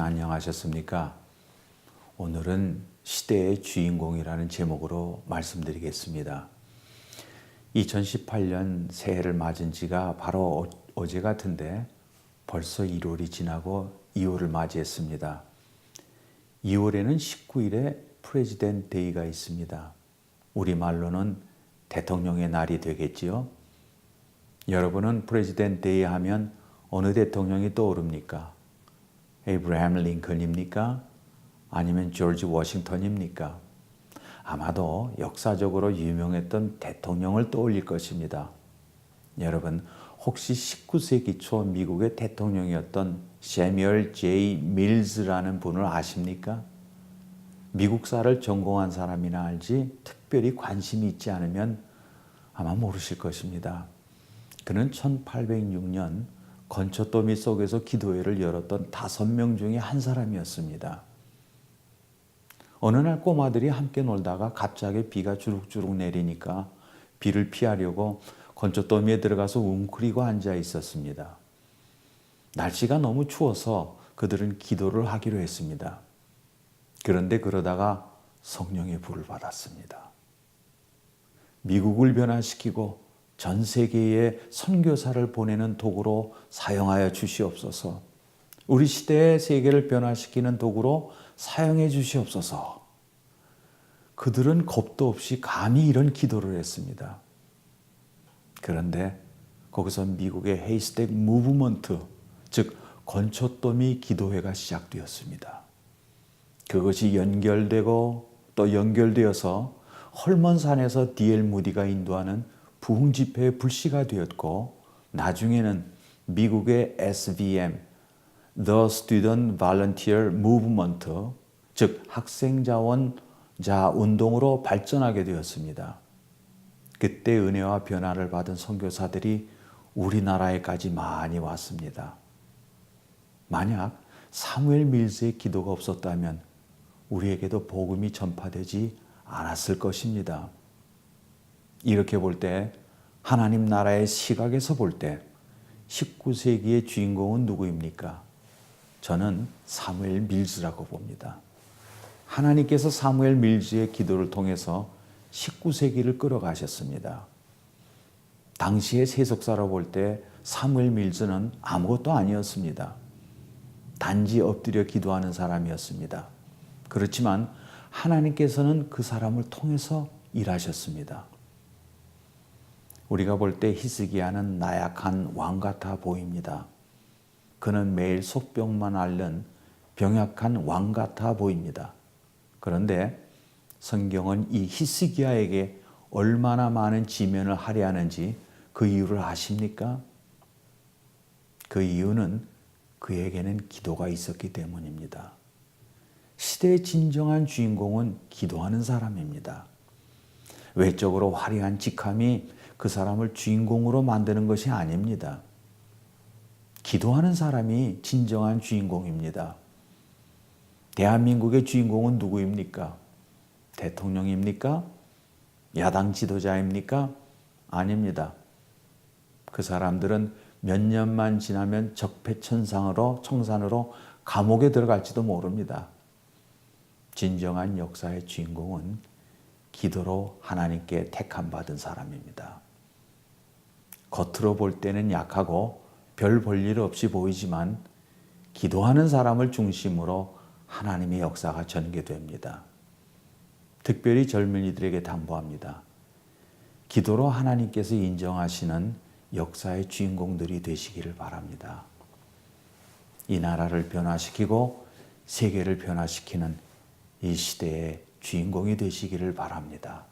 안녕하셨습니까? 오늘은 시대의 주인공이라는 제목으로 말씀드리겠습니다. 2018년 새해를 맞은 지가 바로 어- 어제 같은데 벌써 1월이 지나고 2월을 맞이했습니다. 2월에는 19일에 프레지덴트 데이가 있습니다. 우리말로는 대통령의 날이 되겠지요. 여러분은 프레지덴트 데이 하면 어느 대통령이 떠오릅니까? 에이브라함 링컨입니까? 아니면 조지 워싱턴입니까? 아마도 역사적으로 유명했던 대통령을 떠올릴 것입니다. 여러분, 혹시 19세기 초 미국의 대통령이었던 세미얼 제이 밀즈라는 분을 아십니까? 미국사를 전공한 사람이나 알지 특별히 관심이 있지 않으면 아마 모르실 것입니다. 그는 1806년 건초더미 속에서 기도회를 열었던 다섯 명 중에 한 사람이었습니다. 어느 날 꼬마들이 함께 놀다가 갑자기 비가 주룩주룩 내리니까 비를 피하려고 건초더미에 들어가서 웅크리고 앉아 있었습니다. 날씨가 너무 추워서 그들은 기도를 하기로 했습니다. 그런데 그러다가 성령의 불을 받았습니다. 미국을 변화시키고 전 세계에 선교사를 보내는 도구로 사용하여 주시옵소서. 우리 시대의 세계를 변화시키는 도구로 사용해 주시옵소서. 그들은 겁도 없이 감히 이런 기도를 했습니다. 그런데 거기서 미국의 헤이스텍 무브먼트, 즉 건초더미 기도회가 시작되었습니다. 그것이 연결되고 또 연결되어서 헐먼산에서 디엘 무디가 인도하는 부흥 집회의 불씨가 되었고 나중에는 미국의 SVM, The Student Volunteer Movement, 즉 학생 자원자 운동으로 발전하게 되었습니다. 그때 은혜와 변화를 받은 선교사들이 우리나라에까지 많이 왔습니다. 만약 사무엘 밀스의 기도가 없었다면 우리에게도 복음이 전파되지 않았을 것입니다. 이렇게 볼 때 하나님 나라의 시각에서 볼 때 19세기의 주인공은 누구입니까? 저는 사무엘 밀즈라고 봅니다. 하나님께서 사무엘 밀즈의 기도를 통해서 19세기를 끌어가셨습니다. 당시의 세속사로 볼 때 사무엘 밀즈는 아무것도 아니었습니다. 단지 엎드려 기도하는 사람이었습니다. 그렇지만 하나님께서는 그 사람을 통해서 일하셨습니다. 우리가 볼 때 히스기야는 나약한 왕 같아 보입니다. 그는 매일 속병만 앓는 병약한 왕 같아 보입니다. 그런데 성경은 이 히스기야에게 얼마나 많은 지면을 할애하는지 그 이유를 아십니까? 그 이유는 그에게는 기도가 있었기 때문입니다. 시대의 진정한 주인공은 기도하는 사람입니다. 외적으로 화려한 직함이 그 사람을 주인공으로 만드는 것이 아닙니다. 기도하는 사람이 진정한 주인공입니다. 대한민국의 주인공은 누구입니까? 대통령입니까? 야당 지도자입니까? 아닙니다. 그 사람들은 몇 년만 지나면 적폐천상으로 청산으로 감옥에 들어갈지도 모릅니다. 진정한 역사의 주인공은 기도로 하나님께 택함 받은 사람입니다. 겉으로 볼 때는 약하고 별 볼 일 없이 보이지만 기도하는 사람을 중심으로 하나님의 역사가 전개됩니다. 특별히 젊은이들에게 당부합니다. 기도로 하나님께서 인정하시는 역사의 주인공들이 되시기를 바랍니다. 이 나라를 변화시키고 세계를 변화시키는 이 시대의 주인공이 되시기를 바랍니다.